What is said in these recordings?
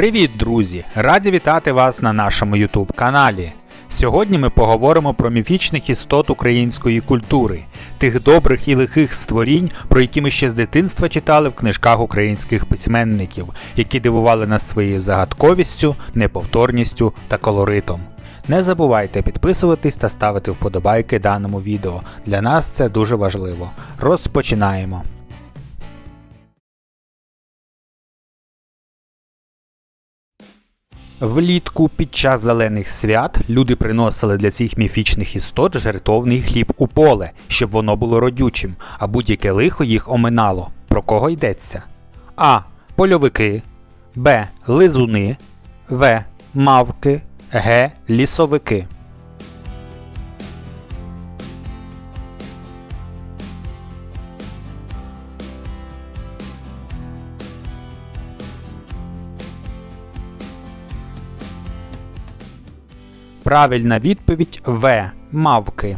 Привіт, друзі! Раді вітати вас на нашому YouTube каналі. Сьогодні ми поговоримо про міфічних істот української культури, тих добрих і лихих створінь, про які ми ще з дитинства читали в книжках українських письменників, які дивували нас своєю загадковістю, неповторністю та колоритом. Не забувайте підписуватись та ставити вподобайки даному відео. Для нас це дуже важливо. Розпочинаємо. Влітку під час зелених свят люди приносили для цих міфічних істот жертовний хліб у поле, щоб воно було родючим, а будь-яке лихо їх оминало. Про кого йдеться? А. Польовики, Б. Лизуни, В. Мавки, Г. Лісовики. Правильна відповідь В. Мавки.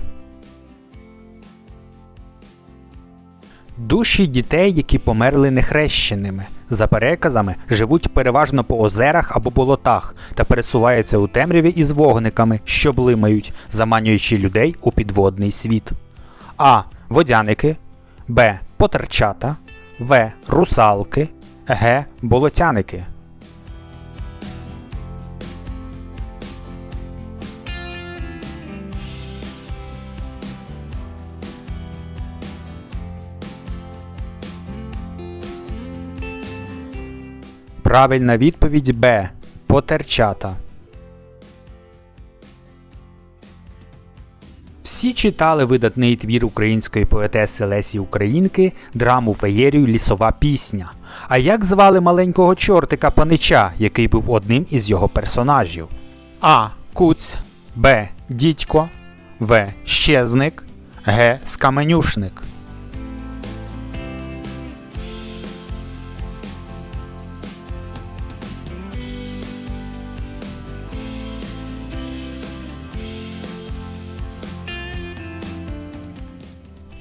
Душі дітей, які померли нехрещеними, за переказами, живуть переважно по озерах або болотах та пересуваються у темряві із вогниками, що блимають, заманюючи людей у підводний світ. А. Водяники, Б. Потерчата, В. Русалки, Г. Болотяники. Правильна відповідь Б. Потерчата. Всі читали видатний твір української поетеси Лесі Українки драму феєрію Лісова пісня. А як звали маленького чортика панича, який був одним із його персонажів? А. Куць, Б. Дідько, В. Щезник, Г. Скаменюшник.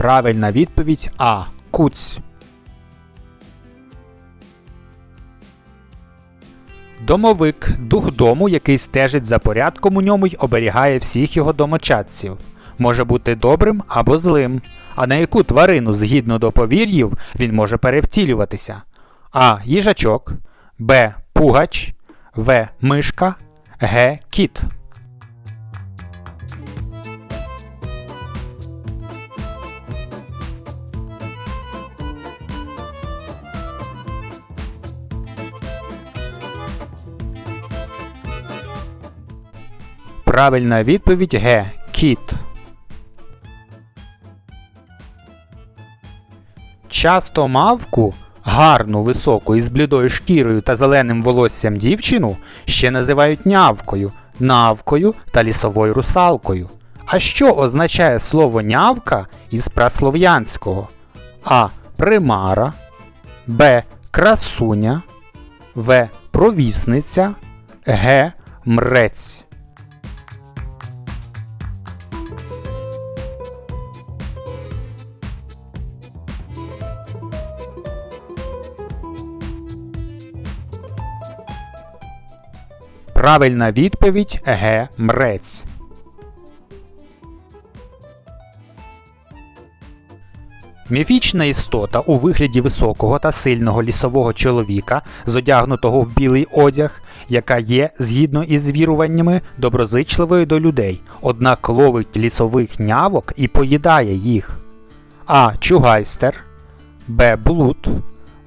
Правильна відповідь А. Куць. Домовик дух дому, який стежить за порядком у ньому й оберігає всіх його домочадців. Може бути добрим або злим. А на яку тварину, згідно до повір'їв, він може перевтілюватися? А. Їжачок, Б. Пугач, В. Мишка, Г. Кіт. Правильна відповідь Г. Кіт. Часто мавку, гарну, високу із блідою шкірою та зеленим волоссям дівчину ще називають нявкою, навкою та лісовою русалкою. А що означає слово нявка із праслов'янського? А. Примара, Б. Красуня, В. Провісниця, Г. Мрець. Правильна відповідь Г. Мрець. Міфічна істота у вигляді високого та сильного лісового чоловіка, зодягнутого в білий одяг, яка є, згідно із віруваннями, доброзичливою до людей, однак ловить лісових нявок і поїдає їх. А. Чугайстер, Б. Блуд,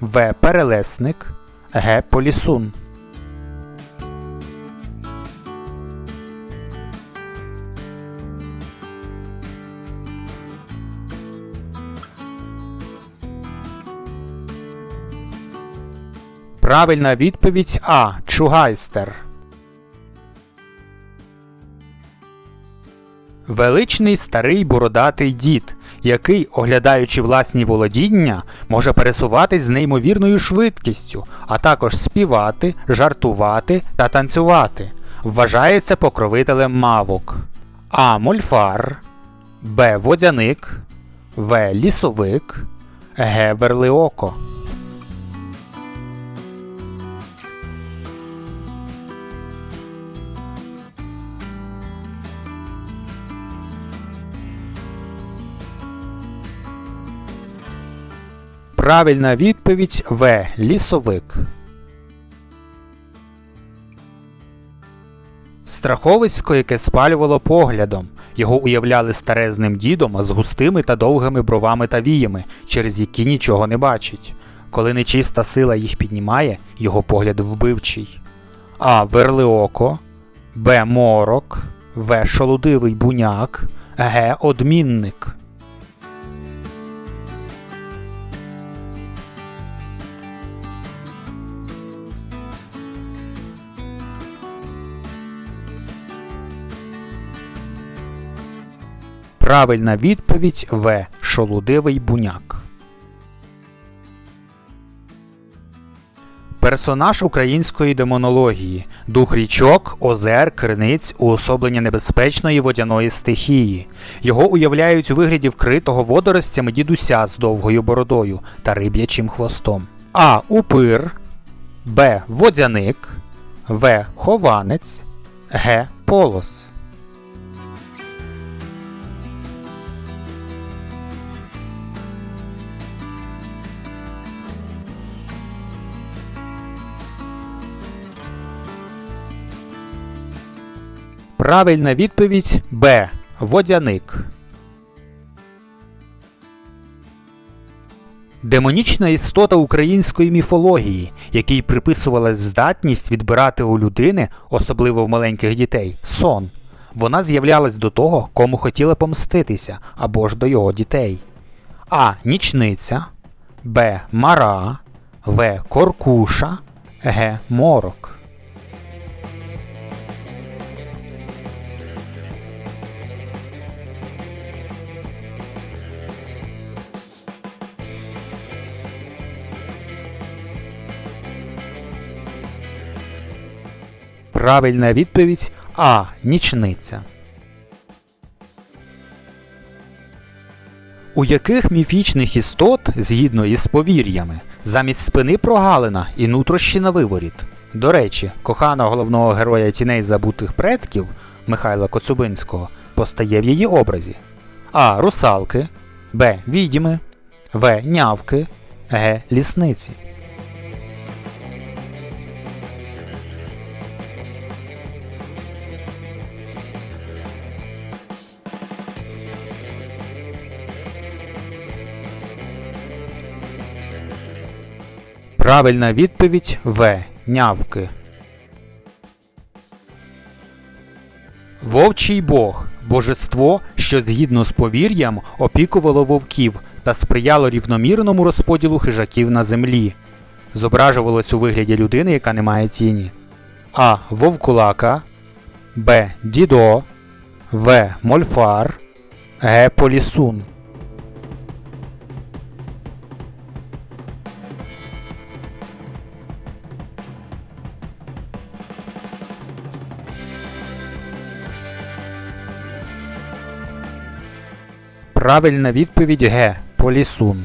В. Перелесник, Г. Полісун. Правильна відповідь А. Чугайстер. Величний старий бородатий дід, який, оглядаючи власні володіння, може пересуватись з неймовірною швидкістю, а також співати, жартувати та танцювати. Вважається покровителем мавок. А. Мольфар, Б. Водяник, В. Лісовик, Г. Верлиоко. Правильна відповідь В. Лісовик. Страховисько, яке спалювало поглядом. Його уявляли старезним дідом з густими та довгими бровами та віями, через які нічого не бачить. Коли нечиста сила їх піднімає, його погляд вбивчий. А. Верлеоко, Б. Морок, В. Шолудивий буняк, Г. Одмінник. Правильна відповідь В. Шолудивий буняк. Персонаж української демонології, дух річок, озер, криниць, уособлення небезпечної водяної стихії. Його уявляють у вигляді вкритого водоростями дідуся з довгою бородою та риб'ячим хвостом. А. Упир, Б. Водяник, В. Хованець, Г. Полос. Правильна відповідь Б. Водяник. Демонічна істота української міфології, якій приписувалась здатність відбирати у людини, особливо в маленьких дітей, сон. Вона з'являлась до того, кому хотіла помститися, або ж до його дітей. А. Нічниця, Б. Мара, В. Коркуша, Г. Морок. Правильна відповідь А. Нічниця. У яких міфічних істот, згідно із повір'ями, замість спини прогалина і нутрощі на виворіт? До речі, кохана головного героя тіней забутих предків Михайла Коцубинського постає в її образі: А. Русалки, Б. Відьми, В. Нявки, Г. Лісниці. Правильна відповідь В. Нявки. Вовчий Бог божество, що згідно з повір'ям опікувало вовків та сприяло рівномірному розподілу хижаків на землі. Зображувалось у вигляді людини, яка не має тіні. А. Вовкулака, Б. Дідо, В. Мольфар, Г. Полісун. Правильна відповідь Г. Полісун.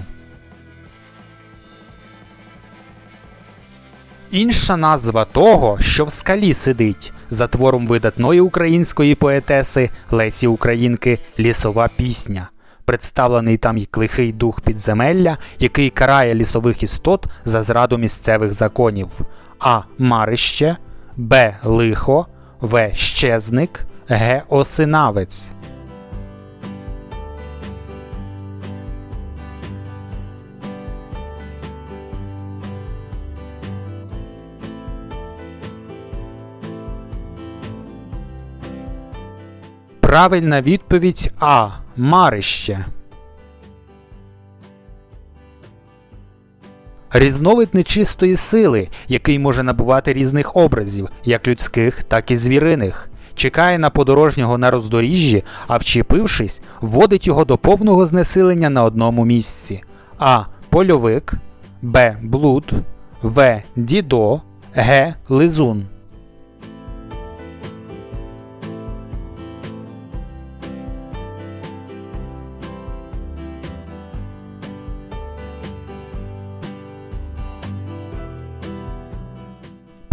Інша назва того, що в скалі сидить, за твором видатної української поетеси Лесі Українки Лісова пісня. Представлений там й клихий дух підземелля, який карає лісових істот за зраду місцевих законів. А. Марище, Б. Лихо, В. Щезник, Г. Осинавець. Правильна відповідь А. Марище. Різновид нечистої сили, який може набувати різних образів, як людських, так і звіриних. Чекає на подорожнього на роздоріжжі, а вчепившись, вводить його до повного знесилення на одному місці. А. Польовик, Б. Блуд, В. Дідо, Г. Лизун.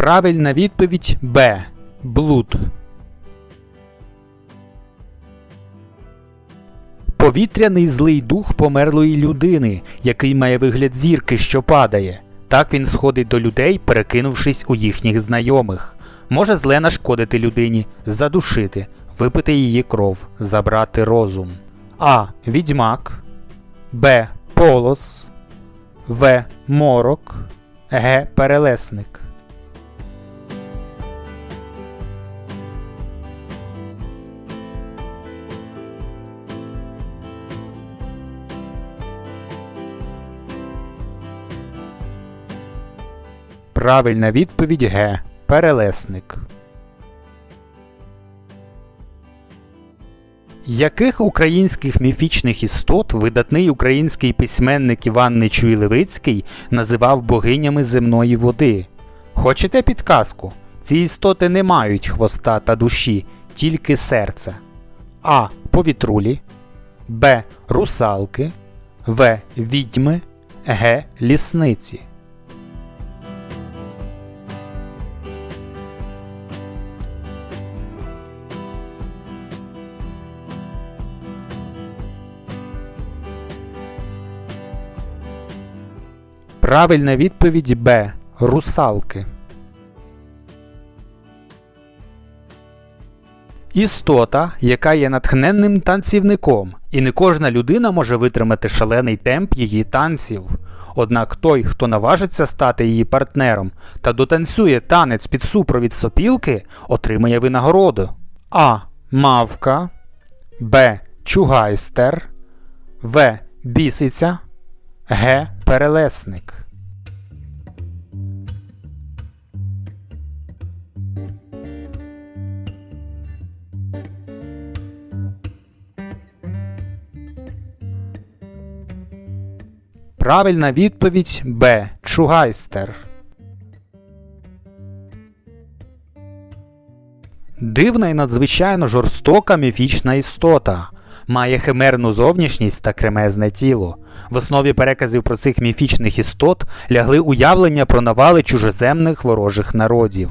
Правильна відповідь Б. Блуд. Повітряний злий дух померлої людини, який має вигляд зірки, що падає. Так він сходить до людей, перекинувшись у їхніх знайомих. Може зле нашкодити людині, задушити, випити її кров, забрати розум. А. Відьмак. Б. Полос. В. Морок. Г. Перелесник. Правильна відповідь Г. Перелесник. Яких українських міфічних істот видатний український письменник Іван Нечуй Левицький називав богинями земної води? Хочете підказку? Ці істоти не мають хвоста та душі, тільки серце. А. Повітрулі. Б. Русалки. В. Відьми. Г. Лісниці. Правильна відповідь Б. Русалки. Істота, яка є натхненним танцівником, і не кожна людина може витримати шалений темп її танців. Однак той, хто наважиться стати її партнером та дотанцює танець під супровід сопілки, отримає винагороду. А. Мавка. Б. Чугайстер. В. Бісиця. Г. Перелесник. Правильна відповідь Б. Чугайстер. Дивна і надзвичайно жорстока міфічна істота. Має химерну зовнішність та кремезне тіло. В основі переказів про цих міфічних істот лягли уявлення про навали чужеземних ворожих народів.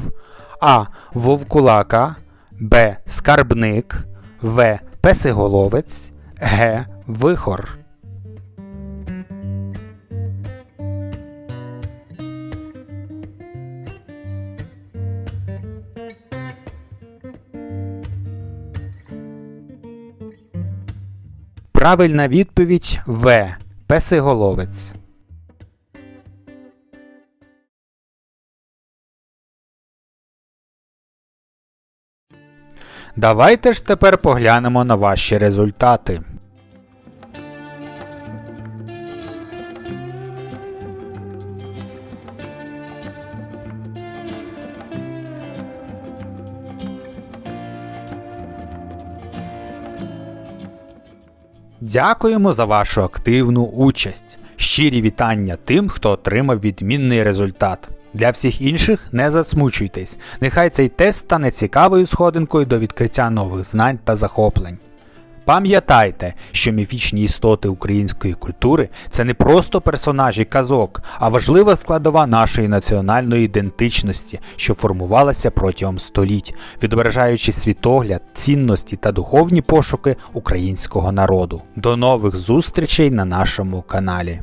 А. Вовкулака, Б. Скарбник, В. Песиголовець, Г. Вихор. Правильна відповідь В. Песиголовець. Давайте ж тепер поглянемо на ваші результати. Дякуємо за вашу активну участь. Щирі вітання тим, хто отримав відмінний результат. Для всіх інших не засмучуйтесь. Нехай цей тест стане цікавою сходинкою до відкриття нових знань та захоплень. Пам'ятайте, що міфічні істоти української культури це не просто персонажі казок, а важлива складова нашої національної ідентичності, що формувалася протягом століть, відображаючи світогляд, цінності та духовні пошуки українського народу. До нових зустрічей на нашому каналі.